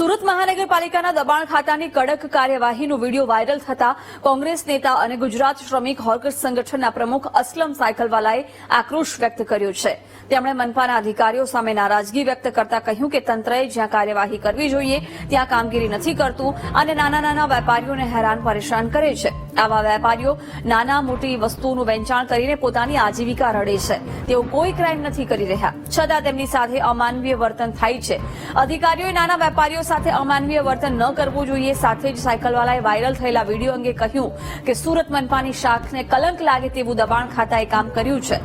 સુરત મહાનગરપાલિકાના દબાણ ખાતાની કડક કાર્યવાહીનો વીડિયો વાયરલ થતા કોંગ્રેસ નેતા અને ગુજરાત શ્રમિક હોર્કર્સ સંગઠનના પ્રમુખ અસલમ સાયકલવાલાએ આક્રોશ વ્યક્ત કર્યો છે. તેમણે મનપાના અધિકારીઓ સામે નારાજગી વ્યક્ત કરતા કહ્યું કે તંત્રએ જ્યાં કાર્યવાહી કરવી જોઈએ, ત્યાં કામગીરી નથી કરતું અને નાના નાના વેપારીઓને હેરાન પરેશાન કરે છે. આવા વેપારીઓ નાના મોટી વસ્તુઓનું વેચાણ કરીને પોતાની આજીવિકા રડે છે. તેઓ કોઈ ક્રાઇમ નથી કરી રહ્યા. છતાં તેમની સાથે અમાનવીય વર્તન થાય છે. અધિકારીઓએ નાના વેપારીઓ સાથે અમાનવીય વર્તન ન કરવું જોઈએ. સાથે જ સાયકલવાલાએ વાયરલ થયેલા વીડિયો અંગે કહ્યું કે સુરત મનપાની શાખને કલંક લાગે તેવું દબાણ ખાતાએ કામ કર્યું છે.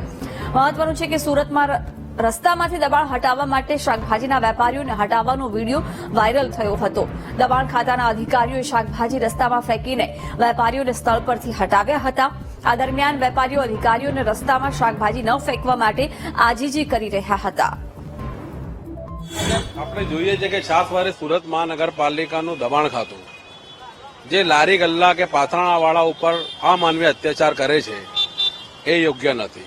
મહત્વનું છે કે સુરતમાં રસ્તામાંથી દબાણ હટાવવા માટે શાકભાજીના વેપારીઓને હટાવવાનો વીડિયો વાયરલ થયો હતો. દબાણ ખાતાના અધિકારીઓએ શાકભાજી રસ્તામાં ફેંકીને વેપારીઓને સ્થળ પરથી હટાવ્યા હતા. આ દરમિયાન વેપારીઓ અધિકારીઓને રસ્તામાં શાકભાજી ન ફેંકવા માટે આજીજી કરી રહ્યા હતા. આપણે જોઈએ છે કે છાસવારે સુરત મહાનગરપાલિકાનું દબાણ ખાતું. જે લારી, ગલ્લા કે પાથરાણાવાળા ઉપર ઉપર અમાનવીય અત્યાચાર કરે છે, એ યોગ્ય નથી.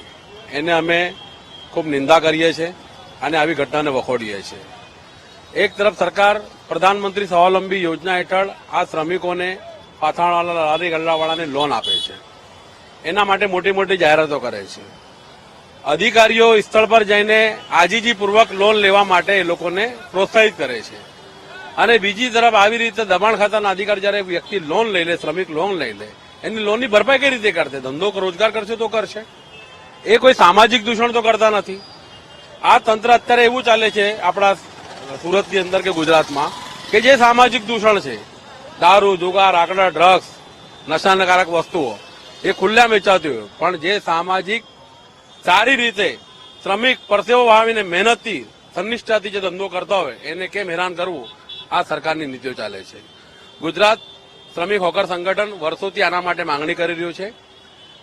એને અમે ખૂબ નિંદા કરીએ છીએ અને આવી ઘટનાને વખોડીએ છીએ. એક તરફ સરકાર પ્રધાનમંત્રી સ્વાવલંબી યોજના હેઠળ આ શ્રમિકોને પાથરાણાવાળા, લારી, ગલ્લાવાળાને લોન આપે છે. એના માટે મોટી મોટી જાહેરાતો કરે છે. અધિકારીઓ સ્થળ પર જઈને આજીજીપૂર્વક લોન લેવા માટે એ લોકોને પ્રોત્સાહિત કરે છે. અને બીજી તરફ આવી રીતે દબાણ ખાતાના અધિકારી જયારે વ્યક્તિ લોન લઈ લે, શ્રમિક લોન લઈ લે, એની લોનની ભરપાઈ કઈ રીતે કરશે? ધંધો રોજગાર કરશે તો કરશે. એ કોઈ સામાજિક દૂષણ તો કરતા નથી. આ તંત્ર અત્યારે એવું ચાલે છે આપણા સુરતની અંદર કે ગુજરાતમાં કે જે સામાજિક દૂષણ છે, દારૂ, જુગાર, આકડા ડ્રગ્સ નશાનકારક વસ્તુઓ, એ ખુલ્લા વેચાતી હોય. પણ જે સામાજિક સારી રીતે શ્રમિક પરસેવો વાવીને મહેનતથી સંનિષ્ઠાથી જે ધંધો કરતા હોય, એને કેમ હેરાન કરવું? આ સરકારની નીતિઓ ચાલે છે. ગુજરાત શ્રમિક હોકર સંગઠન વર્ષોથી આના માટે માંગણી કરી રહ્યું છે.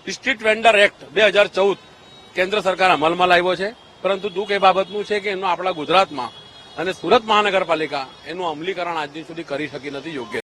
સ્ટ્રીટ વેન્ડર એક્ટ બે હજાર ચૌદ કેન્દ્ર સરકાર અમલમાં લાવ્યો છે. પરંતુ દુઃખ એ બાબતનું છે કે એનું આપણા ગુજરાતમાં અને સુરત મહાનગરપાલિકા એનું અમલીકરણ આજ સુધી કરી શકી નથી યોગ્ય.